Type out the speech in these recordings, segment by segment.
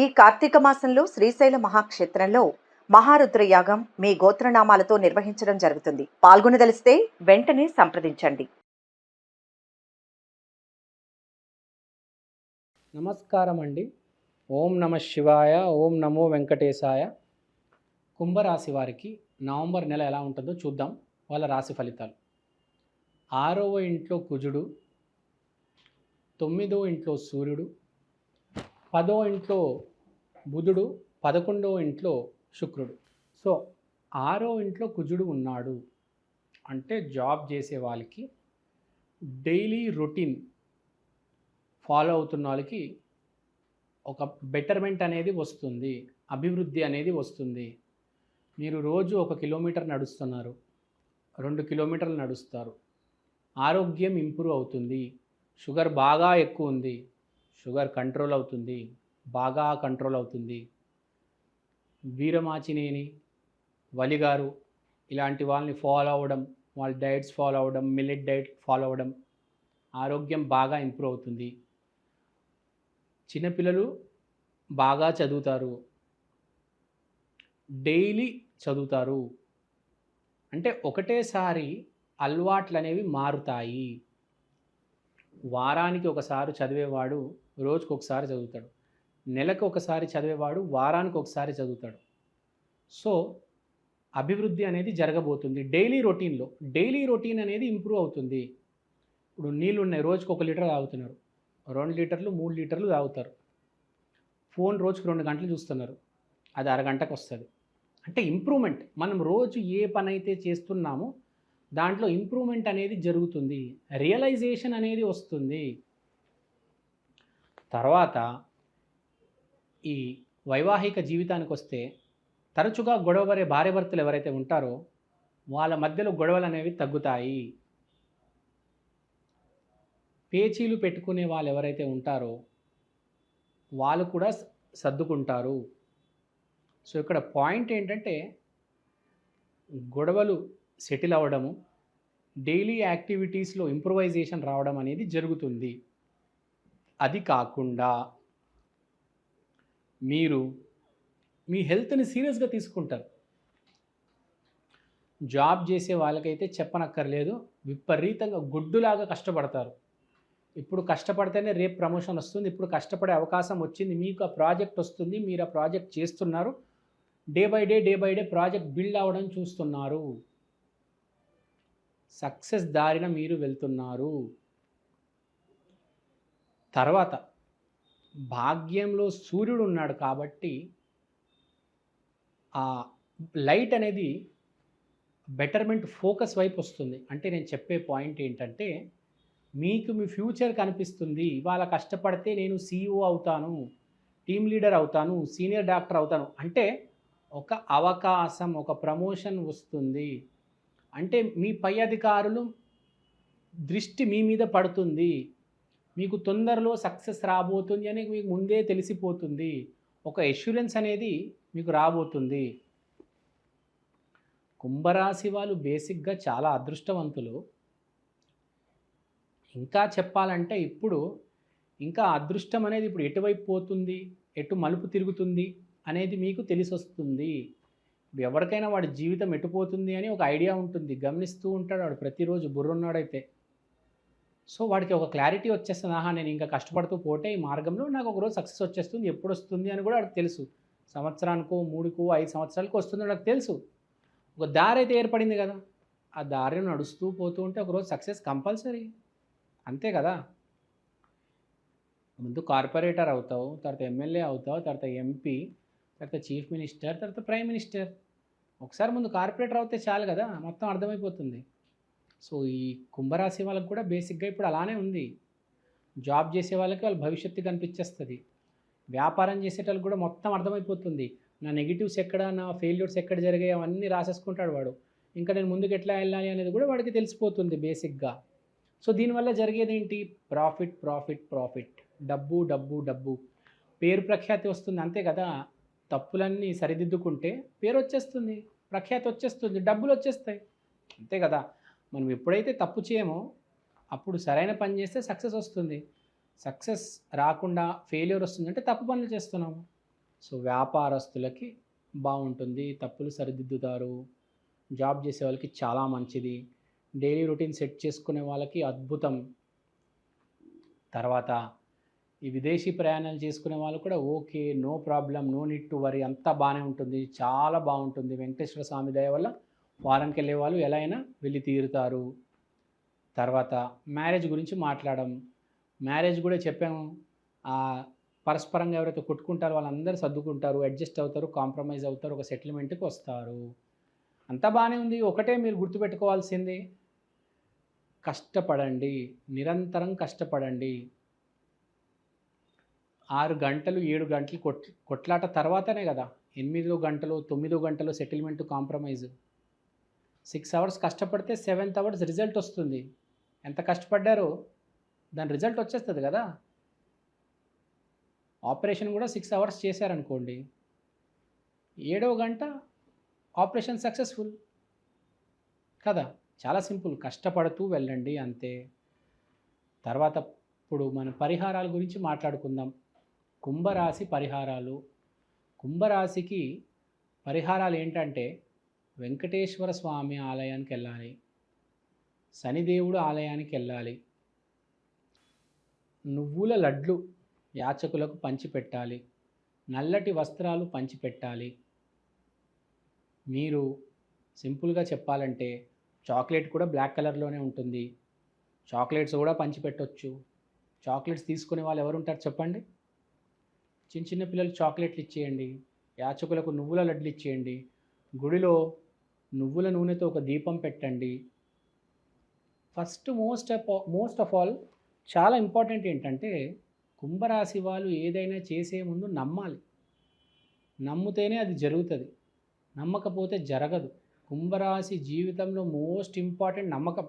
ఈ కార్తీక మాసంలో శ్రీశైల మహాక్షేత్రంలో మహారుద్ర యాగం మీ గోత్రనామాలతో నిర్వహించడం జరుగుతుంది. పాల్గొనదలిస్తే వెంటనే సంప్రదించండి. నమస్కారం అండి ఓం నమ శివాయ ఓం నమో వెంకటేశాయ. కుంభరాశి వారికి నవంబర్ నెల ఎలా ఉంటుందో చూద్దాం. వాళ్ళ రాశి ఫలితాలు. ఆరవ ఇంట్లో కుజుడు తొమ్మిదో ఇంట్లో సూర్యుడు పదో ఇంట్లో బుధుడు పదకొండో ఇంట్లో శుక్రుడు. సో ఆరో ఇంట్లో కుజుడు ఉన్నాడు. అంటే జాబ్ చేసే వాళ్ళకి డైలీ రొటీన్ ఫాలో అవుతున్న వాళ్ళకి ఒక బెటర్మెంట్ అనేది వస్తుంది. అభివృద్ధి అనేది వస్తుంది. మీరు రోజు ఒక కిలోమీటర్ నడుస్తున్నారు. రెండు కిలోమీటర్లు నడుస్తారు. ఆరోగ్యం ఇంప్రూవ్ అవుతుంది. షుగర్ బాగా ఎక్కువ ఉంది. షుగర్ కంట్రోల్ అవుతుంది బాగా కంట్రోల్ అవుతుంది. వీరమాచినేని వలిగారు ఇలాంటి వాళ్ళని ఫాలో అవ్వడం వాళ్ళ డైట్స్ ఫాలో అవ్వడం మిల్లెట్ డైట్ ఫాలో అవ్వడం ఆరోగ్యం బాగా ఇంప్రూవ్ అవుతుంది. చిన్నపిల్లలు బాగా చదువుతారు. డైలీ చదువుతారు. అంటే ఒకటేసారి అలవాట్లు అనేవి మారుతాయి. వారానికి ఒకసారి చదివేవాడు రోజుకు ఒకసారి చదువుతాడు. నెలకు ఒకసారి చదివేవాడు వారానికి ఒకసారి చదువుతాడు. సో అభివృద్ధి అనేది జరగబోతుంది. డైలీ రొటీన్లో డైలీ రొటీన్ అనేది ఇంప్రూవ్ అవుతుంది. ఇప్పుడు నీళ్ళు ఉన్నాయి రోజుకు ఒక లీటర్ తాగుతున్నారు. రెండు లీటర్లు మూడు లీటర్లు తాగుతారు. ఫోన్ రోజుకు రెండు గంటలు చూస్తున్నారు. అది అరగంటకు వస్తుంది అంటే ఇంప్రూవ్మెంట్ మనం రోజు ఏ పని అయితే చేస్తున్నామో దాంట్లో ఇంప్రూవ్మెంట్ అనేది జరుగుతుంది. రియలైజేషన్ అనేది వస్తుంది. తర్వాత ఈ వైవాహిక జీవితానికి వస్తే తరచుగా గొడవపడే భార్యభర్తలు ఎవరైతే ఉంటారో వాళ్ళ మధ్యలో గొడవలు అనేవి తగ్గుతాయి. పేచీలు పెట్టుకునే వాళ్ళు ఎవరైతే ఉంటారో వాళ్ళు కూడా సర్దుకుంటారు. సో ఇక్కడ పాయింట్ ఏంటంటే గొడవలు సెటిల్ అవ్వడము డైలీ యాక్టివిటీస్లో ఇంప్రూవైజేషన్ రావడం అనేది జరుగుతుంది. అది కాకుండా మీరు మీ హెల్త్ని సీరియస్గా తీసుకుంటారు. జాబ్ చేసే వాళ్ళకైతే చెప్పనక్కర్లేదు. విపరీతంగా గుడ్డులాగా కష్టపడతారు. ఇప్పుడు కష్టపడితేనే రేపు ప్రమోషన్ వస్తుంది. ఇప్పుడు కష్టపడే అవకాశం వచ్చింది. మీకు ఆ ప్రాజెక్ట్ వస్తుంది. మీరు ఆ ప్రాజెక్ట్ చేస్తున్నారు. Day by day day by day project build అవ్వడం చూస్తున్నారు. సక్సెస్ దారిన మీరు వెళ్తున్నారు. తర్వాత భాగ్యంలో సూర్యుడు ఉన్నాడు కాబట్టి ఆ లైట్ అనేది బెటర్మెంట్ ఫోకస్ వైపు వస్తుంది. అంటే నేను చెప్పే పాయింట్ ఏంటంటే మీకు మీ ఫ్యూచర్ కనిపిస్తుంది. ఇవాళ కష్టపడితే నేను సీఈఓ అవుతాను టీమ్ లీడర్ అవుతాను సీనియర్ డాక్టర్ అవుతాను. అంటే ఒక అవకాశం ఒక ప్రమోషన్ వస్తుంది. అంటే మీ పై అధికారులు దృష్టి మీ మీద పడుతుంది. మీకు తొందరలో సక్సెస్ రాబోతుంది అని మీకు ముందే తెలిసిపోతుంది. ఒక ఎష్యూరెన్స్ అనేది మీకు రాబోతుంది. కుంభరాశి వాళ్ళు బేసిక్గా చాలా అదృష్టవంతులు. ఇంకా చెప్పాలంటే ఇప్పుడు ఇంకా అదృష్టం అనేది ఇప్పుడు ఎటువైపు పోతుంది ఎటు మలుపు తిరుగుతుంది అనేది మీకు తెలిసి వస్తుంది ఇప్పుడు ఎవరికైనా వాడి జీవితం ఎటుపోతుంది అని ఒక ఐడియా ఉంటుంది. గమనిస్తూ ఉంటాడు వాడు ప్రతిరోజు బుర్రున్నాడైతే సో వాడికి ఒక క్లారిటీ వచ్చేస్తుంది. ఆహా నేను ఇంకా కష్టపడుతూ పోతే ఈ మార్గంలో నాకు ఒకరోజు సక్సెస్ వచ్చేస్తుంది. ఎప్పుడు వస్తుంది అని కూడా వాడికి తెలుసు. సంవత్సరానికో మూడుకో ఐదు సంవత్సరాలకు వస్తుంది నాకు తెలుసు. ఒక దారి అయితే ఏర్పడింది కదా. ఆ దారిని నడుస్తూ పోతూ ఉంటే ఒకరోజు సక్సెస్ కంపల్సరీ. అంతే కదా. ముందు కార్పొరేటర్ అవుతావు తర్వాత ఎమ్మెల్యే అవుతావు తర్వాత ఎంపీ తర్వాత చీఫ్ మినిస్టర్ తర్వాత ప్రైమ్ మినిస్టర్. ఒకసారి ముందు కార్పొరేటర్ అవుతే చాలు కదా. మొత్తం అర్థమైపోతుంది. సో ఈ కుంభరాశి వాళ్ళకి కూడా బేసిక్గా ఇప్పుడు అలానే ఉంది. జాబ్ చేసే వాళ్ళకి వాళ్ళ భవిష్యత్తు కనిపించేస్తుంది. వ్యాపారం చేసేటోళ్ళకి కూడా మొత్తం అర్థమైపోతుంది. నా నెగిటివ్స్ ఎక్కడ నా ఫెయిల్యూర్స్ ఎక్కడ జరిగాయి అవన్నీ రాసేసుకుంటాడు వాడు. ఇంకా నేను ముందుకు ఎట్లా వెళ్ళాలి అనేది కూడా వాడికి తెలిసిపోతుంది బేసిక్గా. సో దీనివల్ల జరిగేది ఏంటి ప్రాఫిట్ ప్రాఫిట్ ప్రాఫిట్. డబ్బు డబ్బు డబ్బు. పేరు ప్రఖ్యాతి వస్తుంది అంతే కదా. తప్పులన్నీ సరిదిద్దుకుంటే పేరు వచ్చేస్తుంది. ప్రఖ్యాతి వచ్చేస్తుంది. డబ్బులు వచ్చేస్తాయి. అంతే కదా. మనం ఎప్పుడైతే తప్పు చేయమో అప్పుడు సరైన పని చేస్తే సక్సెస్ వస్తుంది. సక్సెస్ రాకుండా ఫెయిల్యూర్ వస్తుందంటే తప్పు పనులు చేస్తున్నాము. సో వ్యాపారస్తులకి బాగుంటుంది. తప్పులు సరిదిద్దుతారు. జాబ్ చేసే వాళ్ళకి చాలా మంచిది. డైలీ రొటీన్ సెట్ చేసుకునే వాళ్ళకి అద్భుతం. తర్వాత ఈ విదేశీ ప్రయాణాలు చేసుకునే వాళ్ళు కూడా okay no problem no need to worry అంతా బాగానే ఉంటుంది. చాలా బాగుంటుంది. వెంకటేశ్వర స్వామి దయ వల్ల ఫారెన్కి వెళ్ళే వాళ్ళు ఎలా అయినా వెళ్ళి తీరుతారు. తర్వాత మ్యారేజ్ గురించి మాట్లాడడం. మ్యారేజ్ కూడా చెప్పాము. పరస్పరంగా ఎవరైతే కొట్టుకుంటారో వాళ్ళందరూ సర్దుకుంటారు. అడ్జస్ట్ అవుతారు కాంప్రమైజ్ అవుతారు ఒక సెటిల్మెంట్కి వస్తారు. అంతా బాగానే ఉంది. ఒకటే మీరు గుర్తుపెట్టుకోవాల్సింది. కష్టపడండి. నిరంతరం కష్టపడండి. ఆరు గంటలు ఏడు గంటలు కొట్ కొట్లాట తర్వాతనే కదా. ఎనిమిదో గంటలు తొమ్మిదో గంటలు సెటిల్మెంట్ కాంప్రమైజ్. సిక్స్ అవర్స్ కష్టపడితే సెవెంత్ అవర్స్ రిజల్ట్ వస్తుంది. ఎంత కష్టపడ్డారో దాని రిజల్ట్ వచ్చేస్తుంది కదా. ఆపరేషన్ కూడా సిక్స్ అవర్స్ చేశారనుకోండి. ఏడవ గంట ఆపరేషన్ సక్సెస్ఫుల్. కదా. చాలా సింపుల్. కష్టపడుతూ వెళ్ళండి అంతే. తర్వాత ఇప్పుడు మన పరిహారాల గురించి మాట్లాడుకుందాం. కుంభరాశి పరిహారాలు. కుంభరాశికి పరిహారాలు ఏంటంటే వెంకటేశ్వర స్వామి ఆలయానికి వెళ్ళాలి. శనిదేవుడు ఆలయానికి వెళ్ళాలి. నువ్వుల లడ్లు యాచకులకు పంచిపెట్టాలి నల్లటి వస్త్రాలు పంచిపెట్టాలి మీరు సింపుల్గా చెప్పాలంటే చాక్లెట్ కూడా బ్లాక్ కలర్లోనే ఉంటుంది. చాక్లెట్స్ కూడా పంచిపెట్టవచ్చు చాక్లెట్స్ తీసుకునే వాళ్ళు ఎవరు ఉంటారు చెప్పండి? చిన్న చిన్న పిల్లలు చాక్లెట్లు ఇచ్చేయండి. యాచకులకు నువ్వుల లడ్లు ఇచ్చేయండి. గుడిలో నువ్వుల నూనెతో ఒక దీపం పెట్టండి. First most most of all చాలా ఇంపార్టెంట్ ఏంటంటే కుంభరాశి వాళ్ళు ఏదైనా చేసే ముందు నమ్మాలి. నమ్మితేనే అది జరుగుతుంది. నమ్మకపోతే జరగదు. కుంభరాశి జీవితంలో మోస్ట్ ఇంపార్టెంట్ నమ్మకం.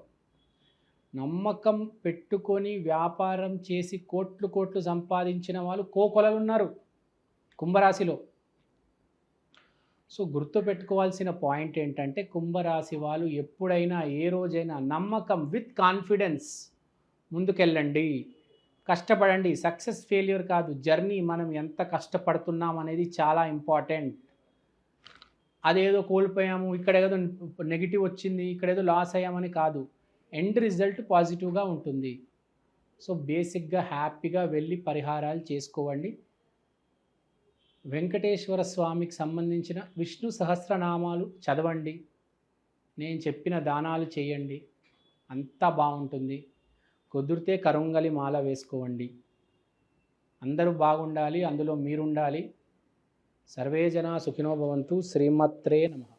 నమ్మకం పెట్టుకొని వ్యాపారం చేసి కోట్లు కోట్లు సంపాదించిన వాళ్ళు కోకొలలు ఉన్నారు కుంభరాశిలో. సో గుర్తుపెట్టుకోవాల్సిన పాయింట్ ఏంటంటే కుంభరాశి వాళ్ళు ఎప్పుడైనా ఏ రోజైనా నమ్మకం విత్ కాన్ఫిడెన్స్ ముందుకెళ్ళండి. కష్టపడండి. సక్సెస్ ఫెయిల్యూర్ కాదు. జర్నీ మనం ఎంత కష్టపడుతున్నాం అనేది చాలా ఇంపార్టెంట్. అదేదో కోల్పోయాము. ఇక్కడ ఏదో నెగిటివ్ వచ్చింది. ఇక్కడ ఏదో లాస్ అయ్యామని కాదు. ఎండ్ రిజల్ట్ పాజిటివ్గా ఉంటుంది. సో బేసిక్గా హ్యాపీగా వెళ్ళి పరిహారాలు చేసుకోవండి. వెంకటేశ్వర స్వామికి సంబంధించిన విష్ణు సహస్రనామాలు చదవండి. నేను చెప్పిన దానాలు చేయండి. అంతా బాగుంటుంది. కుదిరితే కరుంగలి మాల వేసుకోండి. అందరూ బాగుండాలి అందులో మీరుండాలి. సర్వే జన సుఖినో భవంతు. శ్రీమత్రే నమః.